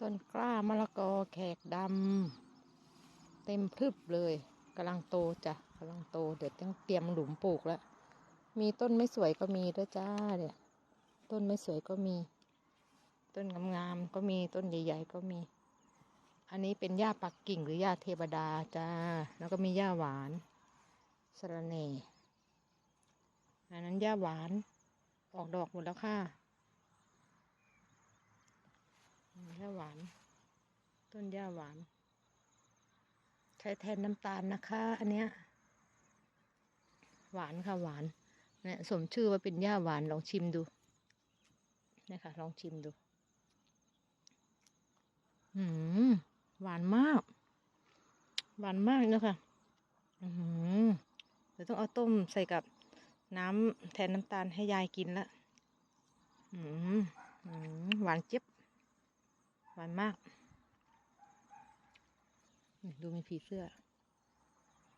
ต้นกล้ามะละกอแขกดำเต็มพรึบเลยกำลังโตจ้ะกำลังโตเดี๋ยวต้องเตรียมหลุมปลูกแล้ว มีต้นไม่สวยก็มีด้วยจ้าเนี่ยต้นไม่สวยก็มี ต้นงามๆก็มีต้นใหญ่ๆก็มี อันนี้เป็นหญ้าปักกิ่งหรือหญ้าเทวดาจ้า แล้วก็มีหญ้าหวานสระเนอันนั้นหญ้าหวานออกดอกหมดแล้วค่ะหญ้าน ต้นหญ้าหวาน ใช้แทนน้ำตาลนะคะ อันเนี้ย หวานค่ะหวาน เนี่ยสมชื่อว่าเป็นหญ้าหวานลองชิมดูนะคะลองชิมดู อืมหวานมาก หวานมากเนอะค่ะอืมเดี๋ยวต้องเอาต้มใส่กับน้ำแทนน้ำตาลให้ยายกินละ อืมอืมหวานเจี๊ยบ หวานมาก ดูมีผีเสื้อ